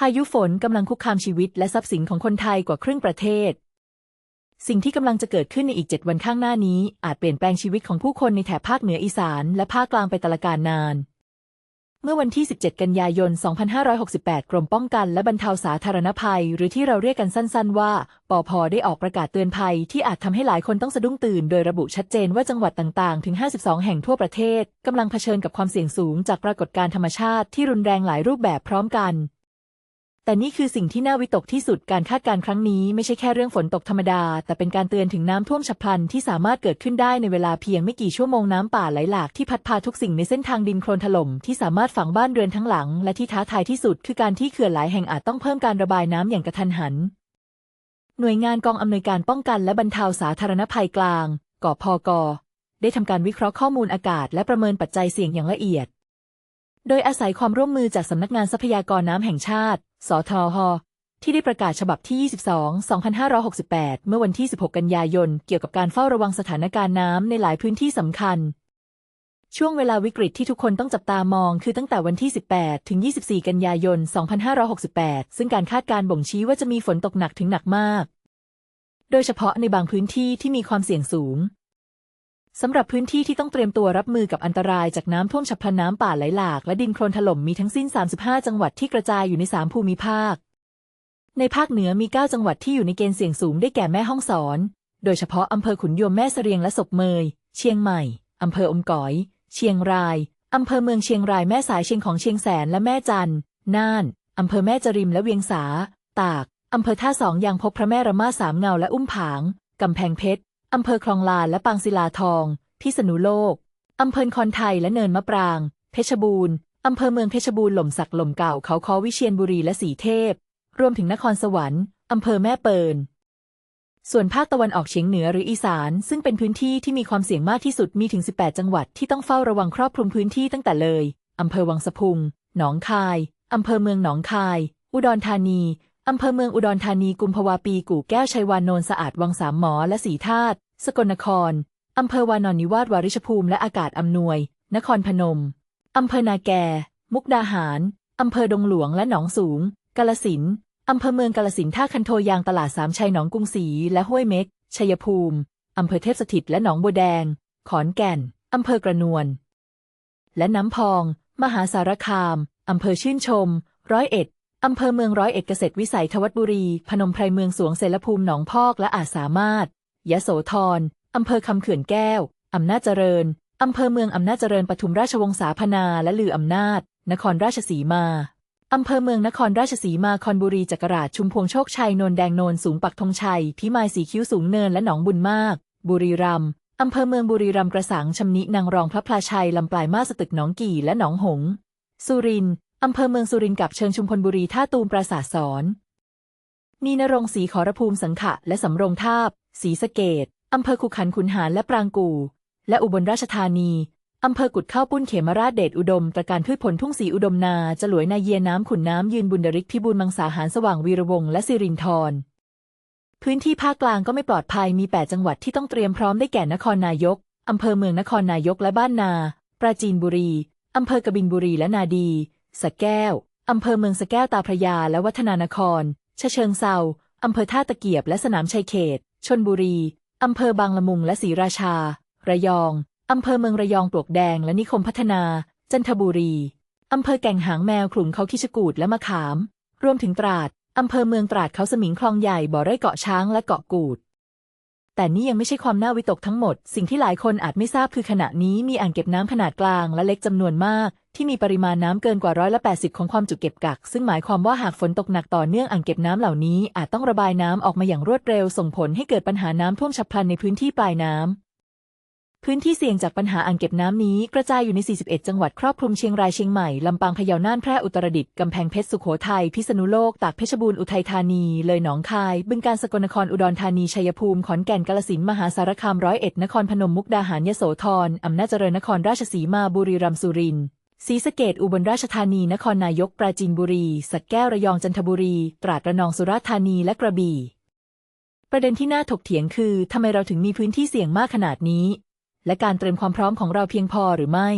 พายุฝนกำลังคุกคามชีวิตและทรัพย์สินของคนไทยกว่าครึ่งประเทศ สิ่งที่กำลังจะเกิดขึ้นในอีก7วันข้างหน้านี้ อาจเปลี่ยนแปลงชีวิตของผู้คนในแถบภาคเหนืออีสานและภาคกลางไปตลอดกาลนาน เมื่อวันที่ 17 กันยายน 2568 กรมป้องกันและบรรเทาสาธารณภัย หรือที่เราเรียกกันสั้น ๆ ว่า ปอพได้ออกประกาศเตือนภัย ที่อาจทำให้หลายคนต้องสะดุ้งตื่น โดยระบุชัดเจนว่าจังหวัดต่างๆ ถึง 52 แห่งทั่วประเทศกำลังเผชิญกับความเสี่ยงสูงจากปรากฏการณ์ธรรมชาติที่รุนแรงหลายรูปแบบพร้อมกัน แต่นี่คือสิ่งที่น่าวิตกที่สุดการคาดการณ์ครั้งนี้ไม่ใช่แค่เรื่องฝนตกธรรมดา แต่เป็นการเตือนถึงน้ำท่วมฉับพลันที่สามารถเกิดขึ้นได้ในเวลาเพียงไม่กี่ชั่วโมงน้ำป่าไหลหลากที่พัดพาทุกสิ่งในเส้นทางดินโคลนถล่มที่สามารถฝังบ้านเรือนทั้งหลัง และที่ท้าทายที่สุดคือการที่เขื่อนหลายแห่งอาจต้องเพิ่มการระบายน้ำอย่างกระทันหัน หน่วยงานกองอำนวยการป้องกันและบรรเทาสาธารณภัยกลางกพกได้ทำการวิเคราะห์ข้อมูลอากาศ และประเมินปัจจัยเสี่ยงอย่างละเอียด โดยอาศัยความร่วมมือจากสำนักงานทรัพยากรน้ำแห่งชาติ สทหที่ได้ประกาศฉบับที่ 22 2568 เมื่อวันที่ 16 กันยายน เกี่ยวกับการเฝ้าระวังสถานการณ์น้ำในหลายพื้นที่สำคัญ ช่วงเวลาวิกฤตที่ทุกคนต้องจับตามองคือตั้งแต่วันที่ 18 ถึง 24 กันยายน 2568 ซึ่งการคาดการณ์บ่งชี้ว่าจะมีฝนตกหนักถึงหนักมาก โดยเฉพาะในบางพื้นที่ที่มีความเสี่ยงสูง สำหรับพื้นที่ที่ต้องเตรียมตัวรับมือกับอันตรายจากน้ำท่วมฉับพลันน้ำป่าไหลหลาก และดินโคลนถล่มมีทั้งสิ้น 35 จังหวัดที่กระจายอยู่ใน 3 ภูมิภาค ในภาคเหนือมี 9 จังหวัดที่อยู่ในเกณฑ์เสี่ยงสูงได้แก่แม่ฮ่องสอน โดยเฉพาะอำเภอขุนยวมแม่เสรียงและศพเมย เชียงใหม่อำเภออมก๋อย เชียงรายอำเภอเมืองเชียงรายแม่สายเชียงของเชียงแสนและแม่จันน่านอำเภอแม่จริมและเวียงสา ตากอำเภอท่าสองยางพบพระแม่ระมาสามเงาและอุ้มผางกำแพงเพชร อำเภอคลองลานและปางศิลาทอง พิษณุโลก อำเภอคอนไทยและเนินมะปราง เพชรบูรณ์ อำเภอเมืองเพชรบูรณ์หล่มสักหล่มเก่าเขาคอวิเชียรบุรีและสีเทพ รวมถึงนครสวรรค์ อำเภอแม่เปิลส่วนภาคตะวันออกเฉียงเหนือหรืออีสาน ซึ่งเป็นพื้นที่ที่มีความเสี่ยงมากที่สุดมีถึง 18 จังหวัดที่ต้องเฝ้าระวังครอบคลุมพื้นที่ตั้งแต่เลย อำเภอวังสะพุง หนองคาย อำเภอเมืองหนองคาย อุดรธานี อำเภอเมืองอุดรธานีกุมภาวาปีกู่แก้วชัยวานนนสะอาดวังสามหมอและสีธาตุสกลนครอำเภอวานอนนิวาสวาริชภูมิและอากาศอำนวย นครพนมอำเภอนาแก มุกดาหารอำเภอดงหลวงและหนองสูง กาลสินอำเภอเมืองกาลสินท่าคันโทยางตลาดสามชัยหนองกรุงศรีและห้วยเม็ก ชัยภูมิอำเภอเทพสถิตและหนองบัวแดง ขอนแก่นอำเภอกระนวลและน้ำพอง มหาสารคามอำเภอชื่นชม ร้อยเอ็ด อำเภอเมืองร้อยเอ็ดเกษตรวิสัยทวัดบุรี พนมไพรเมืองสวงเสรภูมิหนองพอกและอาจสามารถ ยะโสธรอำเภอคำเขื่อนแก้ว อำนาจเจริญ อำเภอเมืองอำนาจเจริญปทุมราชวงศาพนาและลืออำนาจ นครราชสีมาอำเภอเมืองนครราชสีมาคอนบุรีจักราชชุมพวงโชคชัยนนแดงนนสูงปักธงชัย พิมายสีคิ้วสูงเนินและหนองบุญมาก บุรีรัมย์อำเภอเมืองบุรีรัมย์กระสังชำนินางรองพระพลาชัยลำปลายมาสตึกหนองกี่และหนองหงส์สุรินทร์ อำเภอเมืองสุรินทร์กับเชิงชุมพลบุรีท่าตูมปราสาทสอนมีนรงศรีขอรภูมิสังขะ และสำโรงทาบศรีสะเกดอำเภอขุขันขุนหารและปรางกู่และอุบลราชธานีอำเภอกุดข้าวปุ้นเขมราชเดชอุดมตระการพืชผลทุ่งสีอุดมนาจลวยนาเยียน้ำขุนน้ำยืนบุญดริกพิบูลมังสาหารสว่างวีรวงศ์และสิรินทรพื้นที่ภาคกลางก็ไม่ปลอดภัยมี 8 จังหวัดที่ต้องเตรียมพร้อมได้แก่นครนายกอำเภอเมืองนครนายกและบ้านนา ปราจีนบุรีอำเภอกบินบุรีและนาดี สะแก้ว อำเภอเมืองสะแก้วตาพระยาและวัฒนานคร ชะเชิงเซาอำเภอท่าตะเกียบและสนามชัยเขต ชนบุรี อำเภอบางละมุงและศรีราชา ระยอง อำเภอเมืองระยองปลวกแดงและนิคมพัฒนา จันทบุรี อำเภอแก่งหางแมวขลุงเขาคิชกูดและมะขาม รวมถึงตราด อำเภอเมืองตราดเขาสมิงคลองใหญ่บ่อไร่เกาะช้างและเกาะกูด แต่นี่ยังไม่ใช่ความน่าวิตกทั้งหมด สิ่งที่หลายคนอาจไม่ทราบคือขณะนี้มีอ่างเก็บน้ำขนาดกลางและเล็กจำนวนมาก ที่มีปริมาณน้ำเกินกว่าร้อยละแปของความจุเก็บกัก ซึ่งหมายความว่าหากฝนตกหนักต่อเนื่องอ่างเก็บน้ำเหล่านี้อาจต้องระบายน้ำออกมาอย่างรวดเร็ว ส่งผลให้เกิดปัญหาน้ำท่วมฉับพลันในพื้นที่ปลายน้ำ พื้นที่เสี่ยงจากปัญหาอ่างเก็บน้ำนี้กระจายอยู่ใน 41 จังหวัดครอบคลุมเชียงรายเชียงใหม่ ลำปางพะเยาน่านแพร่อุตรดิตถ์กำแพงเพชรสุโขทัยพิษณุโลก ตากเพชรบูรณ์อุทัยธานี เลยหนองคาย บึงกาฬสกลนครอุดรธานีชัยภูมิขอนแก่นกาฬสินธุ์มหาสารคามร้อยเอ็ดนครพนมมุกดาหารยโสธรอำนาจเจริญนครราชสีมาบุรีรัมย์สุรินทร์ศรีสะเกดอุบลราชธานี นครนายก ปราจีนบุรี สักแก้ว ระยอง จันทบุรี ตราด ระนอง สุราษฎร์ธานี และกระบี่ ประเด็นที่น่าถกเถียงคือ ทำไมเราถึงมีพื้นที่เสี่ยงมากขนาดนี้ และการเตรียมความพร้อมของเราเพียงพอหรือไม่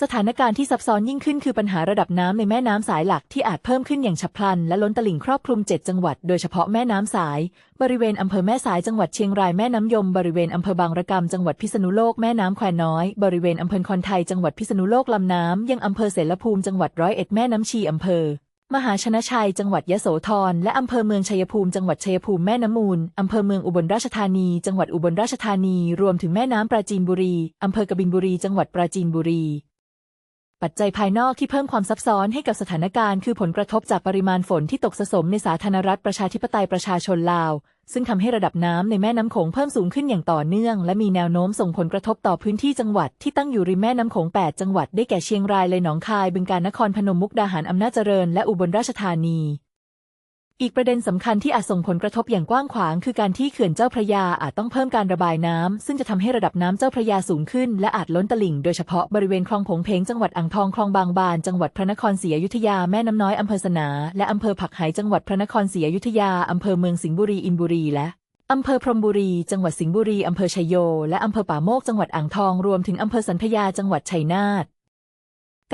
สถานการณ์ที่ซับซ้อนยิ่งขึ้นคือปัญหาระดับน้ำในแม่น้ำสายหลักที่อาจเพิ่มขึ้นอย่างฉับพลัน และล้นตลิ่งครอบคลุม 7 จังหวัด โดยเฉพาะแม่น้ำสาย บริเวณอำเภอแม่สายจังหวัดเชียงรายแม่น้ำยม บริเวณอำเภอบางระกำจังหวัดพิษณุโลกแม่น้ำแควน้อย บริเวณอำเภอคอนไทยจังหวัดพิษณุโลกลำน้ำยังอำเภอเสรภูมิจังหวัดร้อยเอ็ดแม่น้ำชีอำเภอ มหาชนะชัย จังหวัดยะโสธร และอำเภอเมืองชัยภูมิ จังหวัดชัยภูมิ แม่น้ำมูล อำเภอเมืองอุบลราชธานี จังหวัดอุบลราชธานี รวมถึงแม่น้ำปราจีนบุรี อำเภอกบินบุรี จังหวัดปราจีนบุรี ปัจจัยภายนอกที่เพิ่มความซับซ้อนให้กับสถานการณ์ คือผลกระทบจากปริมาณฝนที่ตกสะสมในสาธารณรัฐประชาธิปไตยประชาชนลาว ซึ่งทำให้ระดับน้ำในแม่น้ำโขงเพิ่มสูงขึ้นอย่างต่อเนื่อง และมีแนวโน้มส่งผลกระทบต่อพื้นที่จังหวัดที่ตั้งอยู่ริมแม่น้ำโขง 8 จังหวัดได้แก่เชียงรายเลยหนองคาย บึงกาฬนครพนมมุกดาหารอำนาจเจริญ และอุบลราชธานี อีกประเด็นสำคัญที่อาจส่งผลกระทบอย่างกว้างขวาง คือการที่เขื่อนเจ้าพระยาอาจต้องเพิ่มการระบายน้ำซึ่งจะทำให้ระดับน้ำเจ้าพระยาสูงขึ้น และอาจล้นตลิ่งโดยเฉพาะบริเวณคลองผงเพงจังหวัดอ่างทองคลองบางบาน จังหวัดพระนครศรีอยุธยาแม่น้ำน้อยอำเภอสนา และอำเภอผักไหจังหวัดพระนครศรีอยุธยาอำเภอเมืองสิงห์บุรีอินบุรีและอำเภอพรมบุรี จังหวัดสิงห์บุรี อำเภอชัยโย และอำเภอป่าโมก จังหวัดอ่างทอง รวมถึงอำเภอสันพยา จังหวัดชัยนาท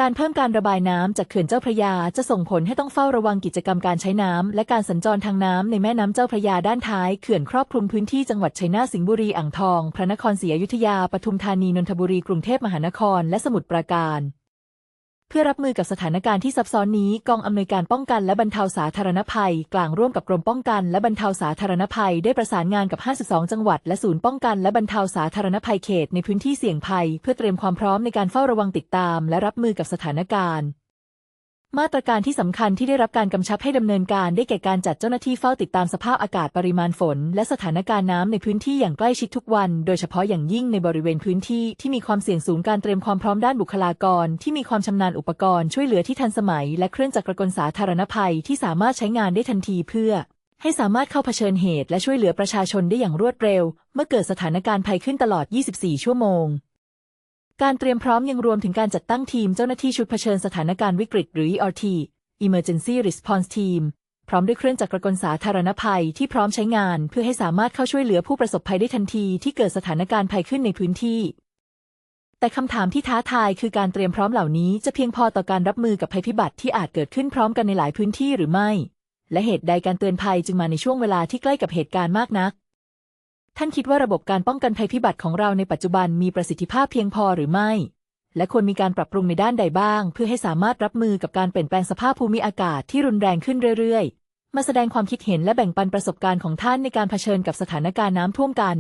การเพิ่มการระบายน้ำจากเขื่อนเจ้าพระยาจะส่งผลให้ต้องเฝ้าระวังกิจกรรมการใช้น้ำและการสัญจรทางน้ำในแม่น้ำเจ้าพระยาด้านท้ายเขื่อนครอบคลุมพื้นที่จังหวัดชัยนาทสิงห์บุรีอ่างทอง พระนครศรีอยุธยาปทุมธานีนนทบุรีกรุงเทพมหานคร และสมุทรปราการ เพื่อรับมือกับสถานการณ์ที่ซับซ้อนนี้ กองอำนวยการป้องกันและบรรเทาสาธารณภัย กลางร่วมกับกรมป้องกันและบรรเทาสาธารณภัย ได้ประสานงานกับ 52 จังหวัด และศูนย์ป้องกันและบรรเทาสาธารณภัยเขตในพื้นที่เสี่ยงภัย เพื่อเตรียมความพร้อมในการเฝ้าระวังติดตาม และรับมือกับสถานการณ์ มาตรการที่สำคัญที่ได้รับการกำชับให้ดำเนินการได้แก่การจัดเจ้าหน้าที่เฝ้าติดตามสภาพอากาศปริมาณฝน และสถานการณ์น้ำในพื้นที่อย่างใกล้ชิดทุกวัน โดยเฉพาะอย่างยิ่งในบริเวณพื้นที่ที่มีความเสี่ยงสูงการเตรียมความพร้อมด้านบุคลากร ที่มีความชำนาญอุปกรณ์ช่วยเหลือที่ทันสมัย และเครื่องจักรกลสาธารณภัยที่สามารถใช้งานได้ทันทีเพื่อ ให้สามารถเข้าเผชิญเหตุ และช่วยเหลือประชาชนได้อย่างรวดเร็ว เมื่อเกิดสถานการณ์ภัยขึ้นตลอด 24 ชั่วโมง การเตรียมพร้อมยังรวมถึงการจัดตั้งทีมเจ้าหน้าที่ชุดเผชิญสถานการณ์วิกฤตหรือ ERT Emergency Response Team พร้อมด้วยเครื่องจักรกลสาธารณภัยที่พร้อมใช้งานเพื่อให้สามารถเข้าช่วยเหลือผู้ประสบภัยได้ทันทีที่เกิดสถานการณ์ภัยขึ้นในพื้นที่ แต่คำถามที่ท้าทายคือการเตรียมพร้อมเหล่านี้จะเพียงพอต่อการรับมือกับภัยพิบัติที่อาจเกิดขึ้นพร้อมกันในหลายพื้นที่หรือไม่ และเหตุใดการเตือนภัยจึงมาในช่วงเวลาที่ใกล้กับเหตุการณ์มากนัก ท่านคิดว่าระบบการป้องกันภัยพิบัติของเราในปัจจุบันมีประสิทธิภาพเพียงพอหรือไม่ และควรมีการปรับปรุงในด้านใดบ้าง เพื่อให้สามารถรับมือกับการเปลี่ยนแปลงสภาพภูมิอากาศที่รุนแรงขึ้นเรื่อย ๆ มาแสดงความคิดเห็นและแบ่งปันประสบการณ์ของท่านในการเผชิญกับสถานการณ์น้ำท่วมกัน